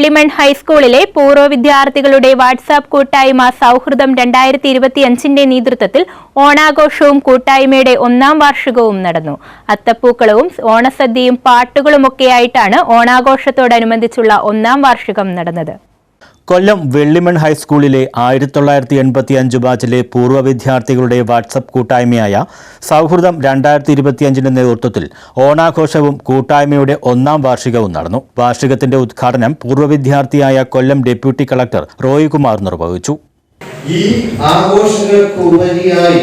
വെള്ളിമൺ ഹൈസ്കൂളിലെ പൂർവ വിദ്യാർത്ഥികളുടെ വാട്സാപ്പ് കൂട്ടായ്മ സൗഹൃദം രണ്ടായിരത്തി ഇരുപത്തിയഞ്ചിന്റെ നേതൃത്വത്തിൽ ഓണാഘോഷവും കൂട്ടായ്മയുടെ ഒന്നാം വാർഷികവും നടന്നു. അത്തപ്പൂക്കളവും ഓണസദ്യയും പാട്ടുകളുമൊക്കെയായിട്ടാണ് ഓണാഘോഷത്തോടനുബന്ധിച്ചുള്ള ഒന്നാം വാർഷികം നടന്നത്. കൊല്ലം വെള്ളിമൺ ഹൈസ്കൂളിലെ ആയിരത്തി തൊള്ളായിരത്തി എൺപത്തി അഞ്ച് ബാച്ചിലെ പൂർവ വിദ്യാർത്ഥികളുടെ വാട്സപ്പ് കൂട്ടായ്മയായ സൗഹൃദം രണ്ടായിരത്തി ഇരുപത്തിയഞ്ചിന്റെ നേതൃത്വത്തിൽ ഓണാഘോഷവും കൂട്ടായ്മയുടെ ഒന്നാം വാർഷികവും നടന്നു. വാർഷികത്തിന്റെ ഉദ്ഘാടനം പൂർവ വിദ്യാർത്ഥിയായ കൊല്ലം ഡെപ്യൂട്ടി കളക്ടർ റോയ് കുമാർ നിർവഹിച്ചു. ഈ ആഘോഷങ്ങൾക്ക് ഉപരിയായി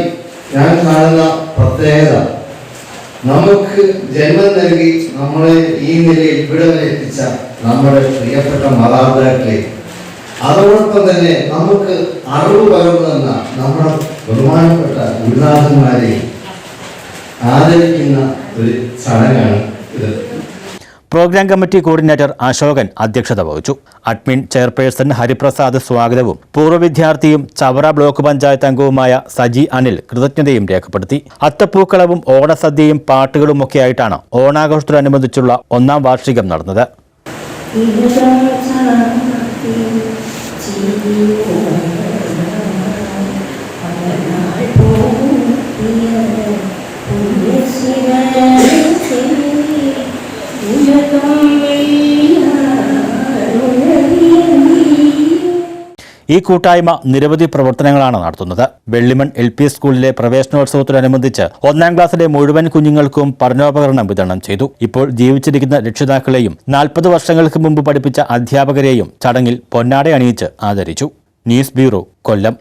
ഞാൻ കാണുന്ന പ്രത്യേകത നമുക്ക് ജന്മം നൽകി നമ്മളെ ഈ നിലയിൽ ഇവിടെ വരെ എത്തിച്ച നമ്മുടെ പ്രിയപ്പെട്ട മാതാപിതാക്കളെ അതോടൊപ്പം തന്നെ നമുക്ക് അറിവ് പകർന്നു തന്ന നമ്മുടെ ബഹുമാനപ്പെട്ട ഗുരുനാഥന്മാരെ ആദരിക്കുന്ന ഒരു ചടങ്ങാണ് ഇത്. പ്രോഗ്രാം കമ്മിറ്റി കോർഡിനേറ്റർ അശോകൻ അധ്യക്ഷത വഹിച്ചു. അഡ്മിൻ ചെയർപേഴ്സൺ ഹരിപ്രസാദ് സ്വാഗതവും പൂർവ വിദ്യാർത്ഥിയും ചവറ ബ്ലോക്ക് പഞ്ചായത്ത് അംഗവുമായ സജി അനിൽ കൃതജ്ഞതയും രേഖപ്പെടുത്തി. അത്തപ്പൂക്കളവും ഓണസദ്യയും പാട്ടുകളുമൊക്കെയായിട്ടാണ് ഓണാഘോഷത്തോടനുബന്ധിച്ചുള്ള ഒന്നാം വാർഷികം നടന്നത്. you. ഈ കൂട്ടായ്മ നിരവധി പ്രവർത്തനങ്ങളാണ് നടത്തുന്നത്. വെള്ളിമൺ എൽ പി സ്കൂളിലെ പ്രവേശനോത്സവത്തോടനുബന്ധിച്ച് ഒന്നാം ക്ലാസ്സിലെ മുഴുവൻ കുഞ്ഞുങ്ങൾക്കും പഠനോപകരണം വിതരണം ചെയ്തു. ഇപ്പോൾ ജീവിച്ചിരിക്കുന്ന രക്ഷിതാക്കളെയും നാൽപ്പത് വർഷങ്ങൾക്ക് മുമ്പ് പഠിപ്പിച്ച അധ്യാപകരെയും ചടങ്ങിൽ പൊന്നാടെ അണിയിച്ച് ആദരിച്ചു. News bureau Kollam.